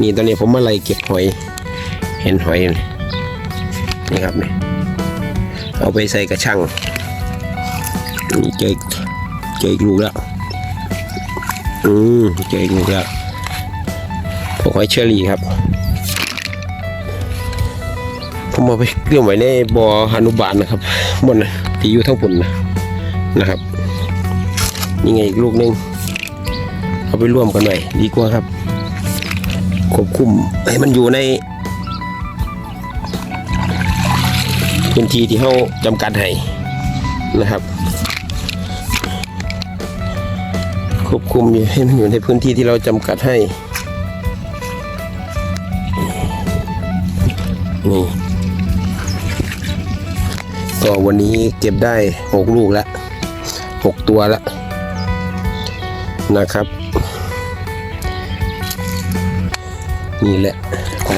นี่ตอนนี้ผมมาไล่เก็บหอย เห็นหอยนี่ครับนี่เอาไปใส่กระชังนี่เจอเจออีกลูกแล้วอืมเจออีกลูกแล้วพวกหอยเชอรี่ครับผมเอาไปเลี้ยงไว้ในบ่ออนุบาลนะครับบนนะที่อยู่ทั้งปุ่นนะนะครับนี่ไงอีกลูกหนึงเอาไปร่วมกันหน่อยดีกว่าครับ ควบคุมให้มันอยู่ในพื้นที่ที่เขาจำกัดให้นะครับ ควบคุมอยู่ให้มันอยู่ในพื้นที่ที่เราจำกัดให้นี่ก็วันนี้เก็บได้หกลูกแล้วหกตัวแล้วนะครับ นี่แหละ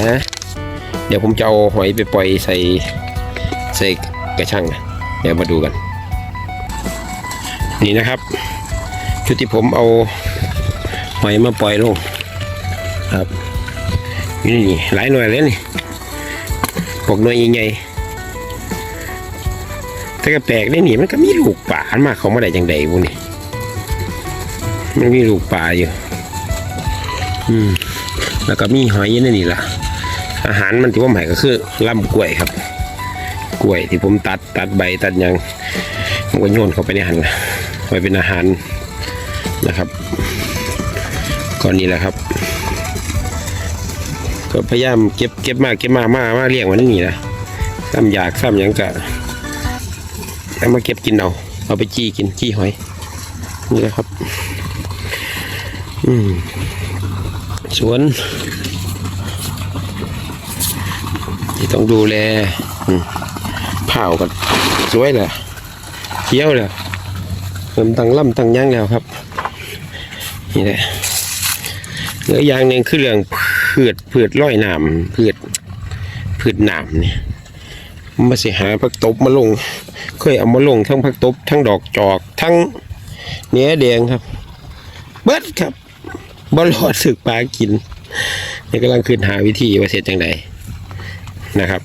นะเดี๋ยวผมจะเอาหอยไปปล่อยใส่ใส่กระชังนะเดี๋ยวมาดูกัน นี่นะครับ ชุดที่ผมเอาหอยมาปล่อยลงครับนี่นี่หลายหน่วยเลยนี่พวกหน่วยใหญ่แต่ก็แปลกได้หนีมันก็มีลูกป่ามาเขามาได้จังใดบุนี่มันมีลูกป่าอยู่ อืม แล้วก็มีหอยอยี่นี่ล่ะ อาหารมันที่ผมให้ก็คือลำกล้วยครับ กล้วยที่ผมตัดตัดใบตัดยังผมก็โยนเข้าไปในหันนะไว้เป็นอาหารนะครับก่อนนี้แหละครับก็พยายามเก็บเก็บมากเก็บมามามาเลี้ยงไว้ในนี่นะซ้ำอยากซ้ำยังก็เอามาเก็บกินเอาเอาไปจี้กินจี้หอยนี่แหละครับ อืม สวน ที่ต้องดูแลเผากันสวยเลยเคี้ยวเลยเริ่มตั้งล่ำตั้งย่างแล้วครับ นี่แหละเหลืออย่างหนึ่งคือเรื่องพืชพืชร้อยหนามพืชพืชหนามเนี่ยมาสิหาผักตบมาลง เคยเอามาลงทั้งผักตบทั้งดอกจอกทั้งเนื้อแดงครับ เบิดครับ บอลอดสึกปลากินนี่กำลังคืนหาวิธีว่าเสร็จจังใดนะครับ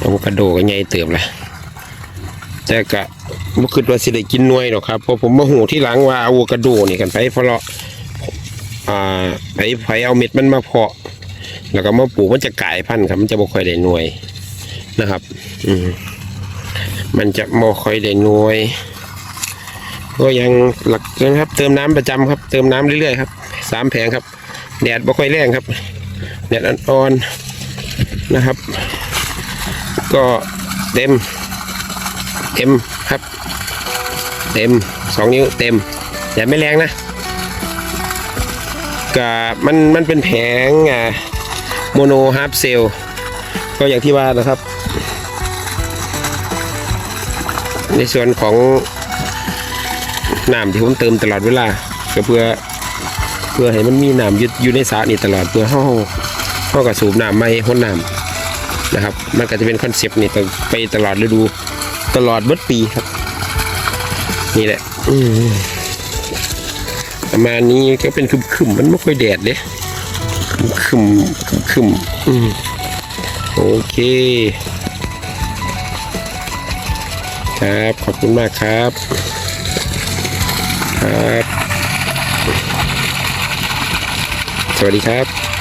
อะโวคาโดก็ใหญ่เติมละแต่ก็บ่คิดว่าสิได้กินหน่วยหรอกครับเพราะผมมาหูที่หลังว่าอะโวคาโดนี่กันไปเพราะเราะอ่าไปไปเอาเม็ดมันมาเพาะ แล้วก็มาปลูกมันจะกลายพันธุ์ครับมันจะบ่ค่อยได้หน่วยนะครับ อืมมันจะบ่ค่อยได้หน่วย ก็ยังหลักนะครับ เติมน้ำประจำครับ เติมน้ำเรื่อยๆครับสามแผงครับ แดดบ่ค่อยแรงครับ แดดอ่อนๆนะครับ ก็เต็ม เต็มครับ เต็มสองนิ้วเต็มแดดไม่แรงนะก็มันมันเป็นแผงอ่าโมโนฮาร์ปเซลก็อย่างที่ว่านะครับ ในส่วนของ น้ำที่ผมเติมตลอดเวลาก็เพื่อเพื่อให้มันมีน้ำยึดอยู่ในสระนี่ตลอดเพื่อเข้าเข้ากับสูบน้ำไม่ห้นน้ำนะครับ มันก็จะเป็นคอนเซปต์นี่ไปไปตลอดฤดูตลอดเบิดปีครับ นี่แหละอืประมาณนี้ก็เป็นคึมๆมันไม่ค่อยแดดเลยคึมคึมๆอืมโอเคครับ ขอบคุณมากครับ ครับ สวัสดีครับ